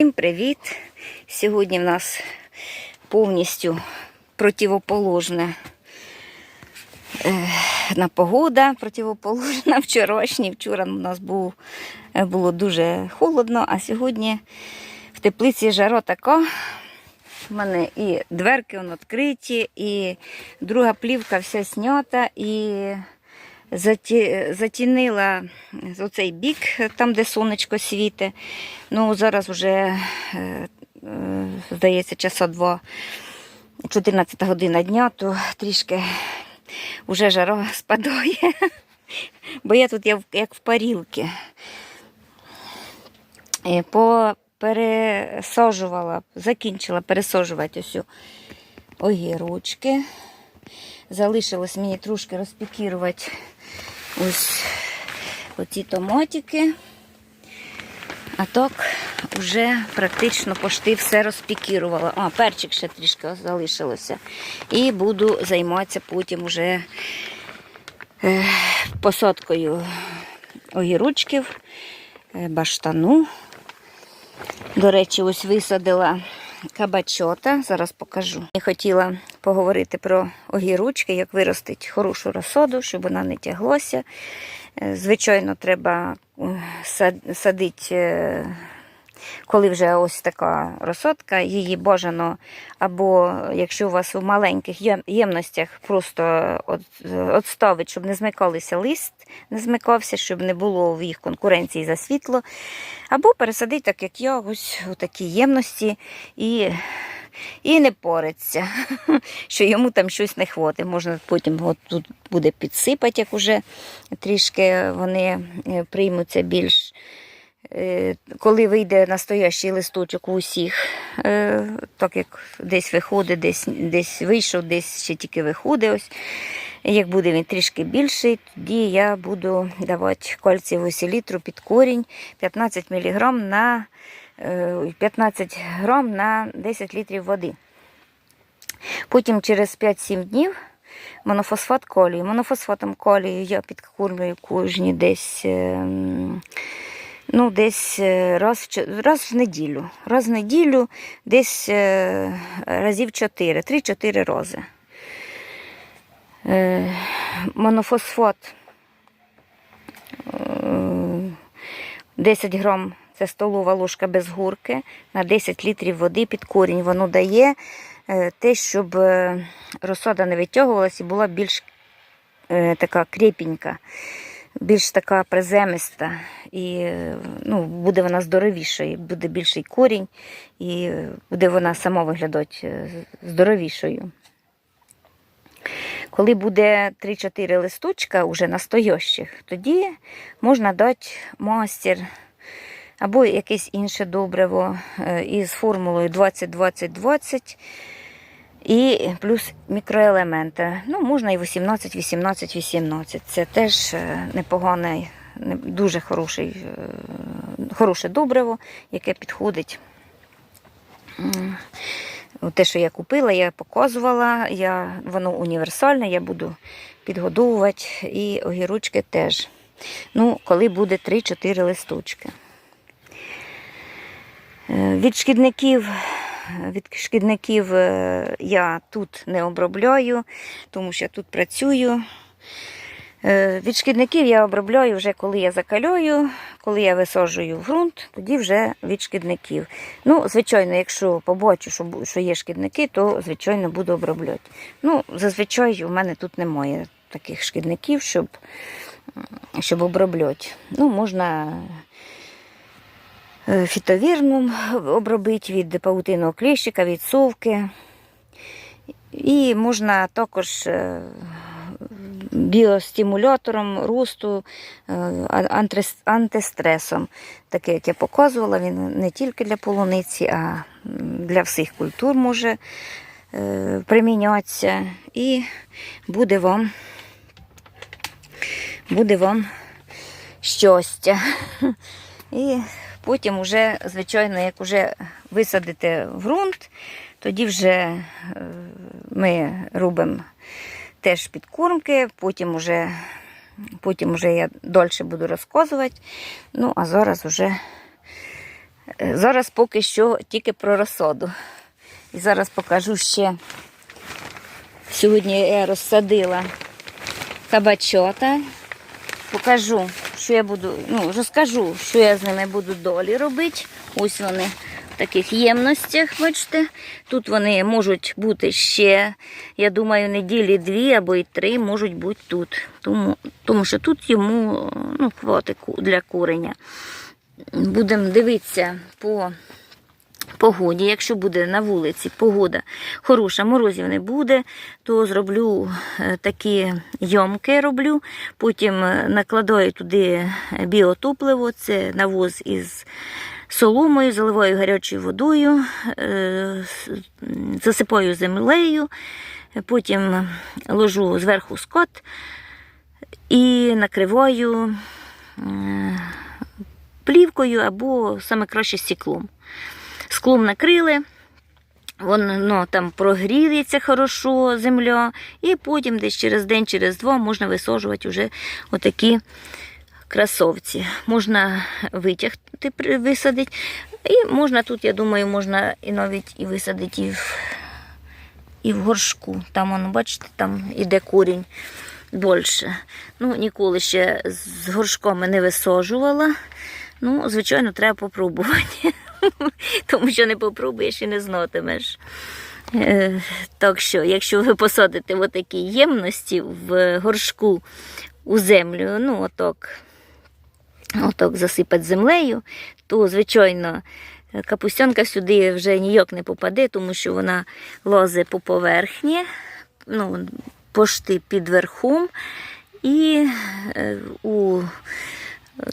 Всім привіт! Сьогодні в нас повністю противоположна е, погода, противоположна вчорашній. Вчора у нас був, е, було дуже холодно, а сьогодні в теплиці жара така. У мене і дверки відкриті, і друга плівка вся снята, і заті, затінила оцей бік, там, де сонечко світе. Ну, зараз вже, е, е, здається, часа два, 14 година дня, то трішки вже жара спадає. Бо я тут як в парілки. Е, Попересаджувала, закінчила пересаджувати ось огірочки. Залишилось мені трошки розпікірувати ось оці томатики. А так вже практично пошти все розпікірувала. А, перчик ще трішки залишилося. І буду займатися потім уже е, посадкою огірочків, е, баштану. До речі, ось висадила кабачота. Зараз покажу. Я хотіла поговорити про огірочки, як виростити хорошу розсаду, щоб вона не тяглося. Е, Звичайно, треба е, садити, е, коли вже ось така розсадка, її бажано, або якщо у вас у маленьких ємностях, просто відставити, щоб не змикалися лист, не змикався, щоб не було в їх конкуренції за світло. Або пересадити, так як я, ось у такі ємності і, і не пориться, що йому там щось не хватить. Можна потім от тут буде підсипати, як уже трішки вони е, приймуться більш. Е, Коли вийде настоящий листочок у усіх, е, так як десь виходить, десь, десь вийшов, десь ще тільки виходить. Ось. Як буде він трішки більший, тоді я буду давати кальцієву селітру під корінь 15 мг на 15 грам на 10 літрів води. Потім через 5-7 днів монофосфат колію. Монофосфатом колію я підкормлюю кожні десь. е, Ну, десь е, раз, раз в неділю. Раз в неділю, десь е, разів 4, 3-4 рази. Е, монофосфат е, 10 грам це столова ложка без гурки на 10 літрів води під корінь. Воно дає е, те, щоб е, розсада не витягувалась і була більш е, така крепенька, більш така приземиста. І ну, буде вона здоровішою, буде більший корінь, і буде вона сама виглядати здоровішою. Коли буде 3-4 листочка уже настоящих, тоді можна дати мастер або якесь інше добриво е, із формулою 20-20-20 і плюс мікроелементи. Ну, можна і 18-18-18. Це теж е, непогане, не- дуже хороший, е, хороше добриво, яке підходить. Те, що я купила, я показувала, я, воно універсальне, я буду підгодовувати і огірочки теж. Ну, коли буде 3-4 листочки. Е, Від шкідників, від шкідників е, я тут не обробляю, тому що я тут працюю. Е, Від шкідників я обробляю вже коли я закалюю, коли я висаджую в ґрунт, тоді вже від шкідників. Ну, звичайно, якщо побачу, що, є шкідники, то звичайно буду обробляти. Ну, зазвичай у мене тут немає таких шкідників, щоб, щоб обробляти. Ну, можна фітовірном обробити від паутинного кліщика, від совки. І можна також е, біостимулятором росту, е, антистресом. Таке, як я показувала, він не тільки для полуниці, а для всіх культур може е, примінятися. І буде вам, буде вам щастя. І потім, уже, звичайно, як вже висадите ґрунт, тоді вже е, ми робимо теж підкормки, потім уже, потім уже я дольше буду розказувати. Ну, а зараз вже Е, Зараз поки що тільки про розсаду. І зараз покажу ще. Сьогодні я розсадила кабачота. Покажу, що я буду, ну, розкажу, що я з ними буду долі робити. Ось вони в таких ємностях, бачите. Тут вони можуть бути ще, я думаю, неділі дві або й три можуть бути тут. Тому, тому що тут йому ну, хватить для курення. Будемо дивитися по погоді. Якщо буде на вулиці погода хороша, морозів не буде, то зроблю е, такі йомки, роблю. потім е, накладаю туди біотопливо, це навоз із соломою, заливаю гарячою водою, е, засипаю землею, потім ложу зверху скот і накриваю е, плівкою або саме краще стеклом. Склом накрили, воно там прогріється хорошо земля, і потім десь через день, через два можна висаджувати вже отакі красовці. Можна витягти, висадити. І можна тут, я думаю, можна і навіть і висадити і в, і в горшку. Там, воно, бачите, там іде корінь більше. Ну, ніколи ще з горшками не висаджувала. Ну, звичайно, треба попробувати. Тому що не попробуєш і не знатимеш. Е, Так що, якщо ви посадите в такі ємності в горшку у землю, ну отак, отак засипати землею, то, звичайно, капустянка сюди вже ніяк не попаде, тому що вона лазить по поверхні, ну, пошти під верхом, і е, у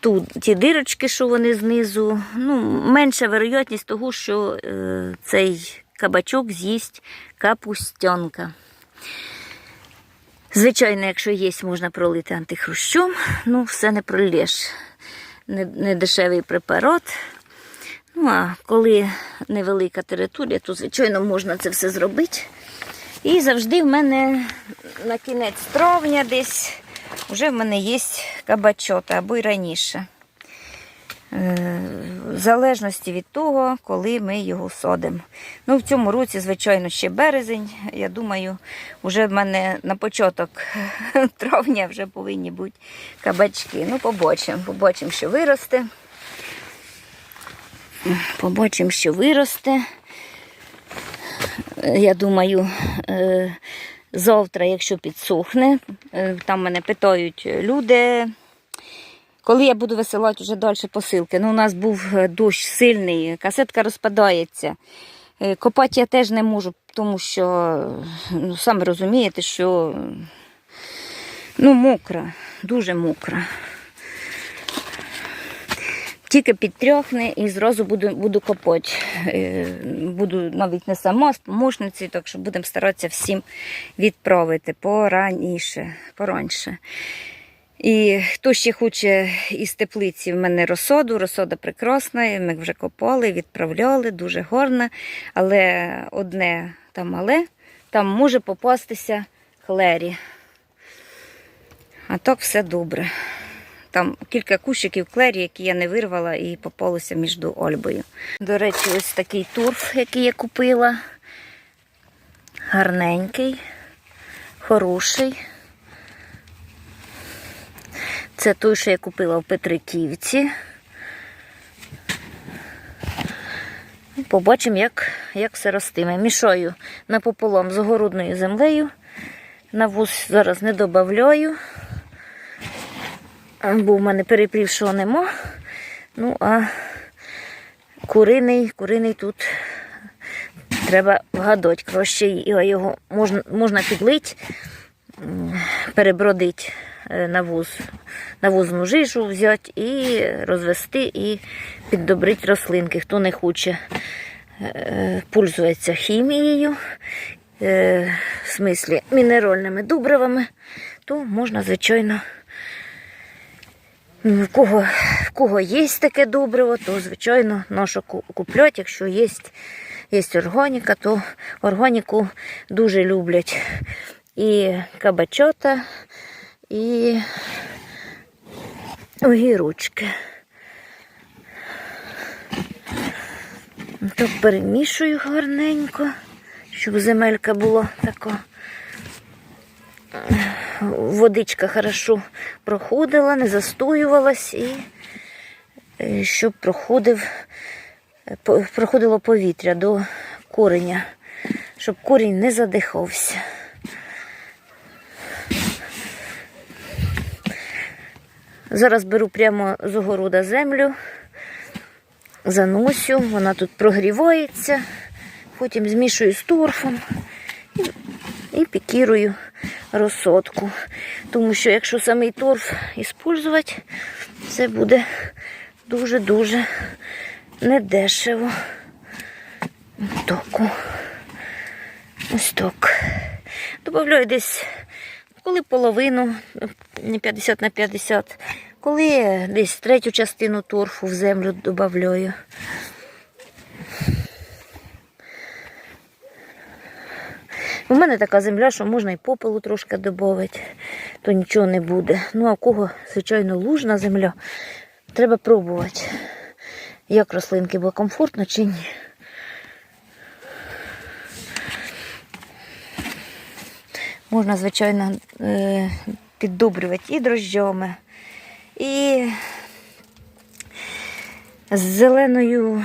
ту, ті дирочки, що вони знизу, ну, менша вероятність того, що е, цей кабачок з'їсть капустянка. Звичайно, якщо є, можна пролити антихрущом, ну, все не пролєш. Не, не дешевий препарат. Ну, а коли невелика територія, то, звичайно, можна це все зробити. І завжди в мене на кінець травня десь вже в мене є кабачота або й раніше. Е, В залежності від того, коли ми його садимо. Ну, в цьому році, звичайно, ще березень. Я думаю, вже в мене на початок травня вже повинні бути кабачки. Ну, побачимо, побачимо, що виросте. Побачимо, що виросте. Е, Я думаю, е, завтра, якщо підсохне, е, там мене питають люди, коли я буду висилати вже далі посилки. Ну, у нас був е, дощ сильний, касетка розпадається. Е, Копати я теж не можу, тому що, ну, самі розумієте, що ну, мокра, дуже мокра. Тільки підтрьохне і зразу буду, буду копати. Е, Буду навіть не сама, з помощницею, так що будемо старатися всім відправити пораніше, пораньше. І хто ще хоче із теплиці в мене розсоду, розсода прекрасна, ми вже копали, відправляли, дуже гарна. Але одне там мале, там може попастися хлері. А так все добре. Там кілька кущиків клері, які я не вирвала і попалося між Ольбою. До речі, ось такий турф, який я купила. Гарненький, хороший. Це той, що я купила в Петриківці. Побачимо, як, як все ростиме. Мішаю напополам з огородною землею. Навоз зараз не додаю бо в мене перепрівшого нема. Ну, а куриний, куриний тут треба вгадати. Краще його можна, можна підлити, перебродити е, навоз, навозну жижу взяти і розвести, і піддобрити рослинки. Хто не хоче е, хімією, е, в смислі мінеральними добривами, то можна, звичайно. Ну, В кого, в кого є таке добриво, то, звичайно, нащо ку- купляти. Якщо є, є органіка, то органіку дуже люблять і кабачота, і огірочки. Так перемішую гарненько, щоб земелька була така. Водичка хорошо проходила, не застоювалась і е, щоб проходив, е, проходило повітря до кореня, щоб корінь не задихався. Зараз беру прямо з огорода землю, заносю, вона тут прогрівається, потім змішую з торфом пікірую розсадку. Тому що якщо самий торф іспользувати, це буде дуже-дуже недешево. Так. Ось так. Добавляю десь коли половину, 50 на 50, коли десь третю частину торфу в землю додаю. У мене така земля, що можна і попелу трошки додати, то нічого не буде. Ну а в кого, звичайно, лужна земля, треба пробувати, як рослинки, бо комфортно чи ні. Можна, звичайно, е, піддобрювати і дрожжами, і з зеленою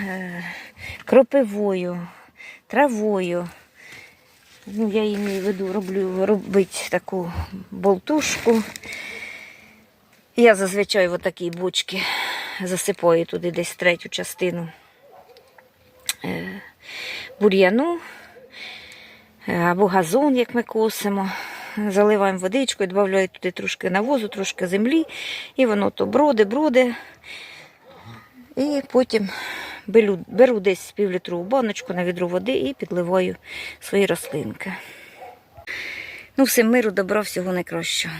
е, кропивою, травою. Ну, я її маю в виду, роблю робити таку болтушку. Я зазвичай в такі бочки засипаю туди десь третю частину е, бур'яну е, або газон, як ми косимо. Заливаємо водичкою, додаю туди трошки навозу, трошки землі, і воно то броди, броди. І потім беру, беру десь півлітрову баночку на відру води і підливаю свої рослинки. Ну, всім миру, добра, всього найкращого.